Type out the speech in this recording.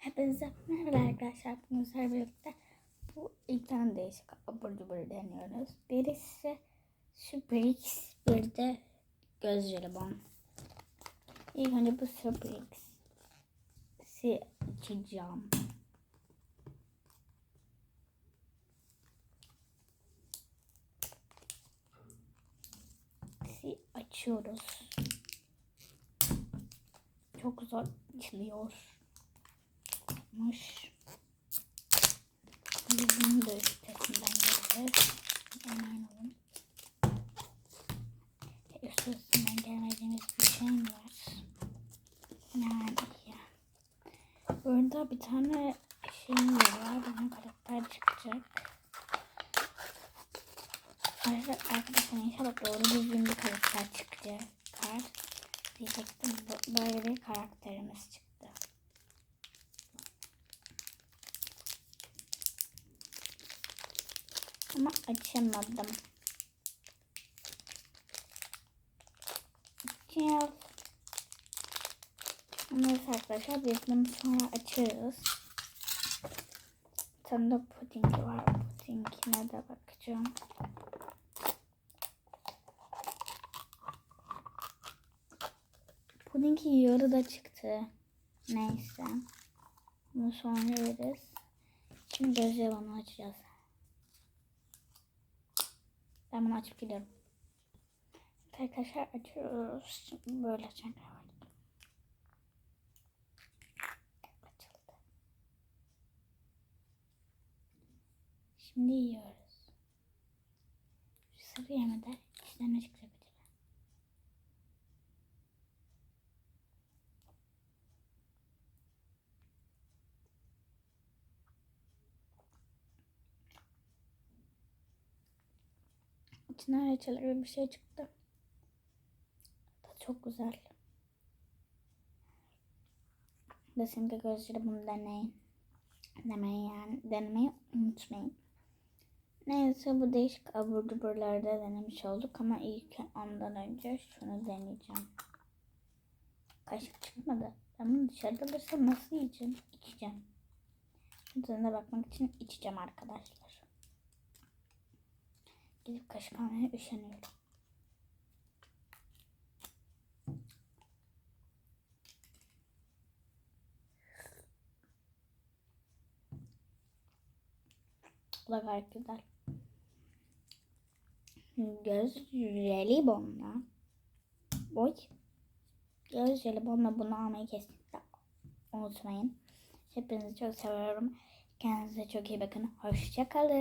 Hepinize merhaba arkadaşlar. Bugün sizlerle bu ilk tane değişik abur cubur deniyoruz. Birisi Suprix, bir de göz jelibon. İlk önce bu Suprix'i. Suprix'i açıyoruz. Çok zor açılıyor yapmış. Bunu da üstesinden geleceğiz. Oynayalım. Üstesinden gelmediğimiz bir şey mi var? Yani ya. Burada bir tane şey var. Benim karakter çıkacak. Arkadaşlar inşallah doğru düzgün bir karakter çıkacak. Diyecektim. Böyle bir karakterimiz çıktı. Ama açamadım. Açacağız. Neyse arkadaşlar biz bunu sonra açarız. Bir tane de puding var. Pudingine de bakacağım. Pudingi yarı da çıktı. Neyse. Bunu sonra veririz. Şimdi göz yalanı açacağız. Ben bunu açıp gidiyorum. Arkadaşlar açıyoruz. Böyle açacağım. Açıldı. Şimdi yiyoruz. Sıvı yemeden içinden ne çıkacak acaba? İçinden reçel bir şey çıktı. Tadı çok güzel. Kesinlikle gözleri bunu deneyin. Demeyi yani denemeyi unutmayın. Neyse bu değişik abur cuburlarda denemiş olduk ama ilk ondan önce şunu deneyeceğim. Kaşık çıkmadı. Ben bunu dışarıda alırsam nasıl yiyeceğim? İçeceğim. Tadına bakmak için içeceğim arkadaşlar. Gidip kaşık almaya üşeniyorum. Bu da gayet güzel. Göz jelibonla Oy. Göz jelibonla bunu almayı kesinlikle unutmayın. Hepinizi çok seviyorum. Kendinize çok iyi bakın. Hoşçakalın.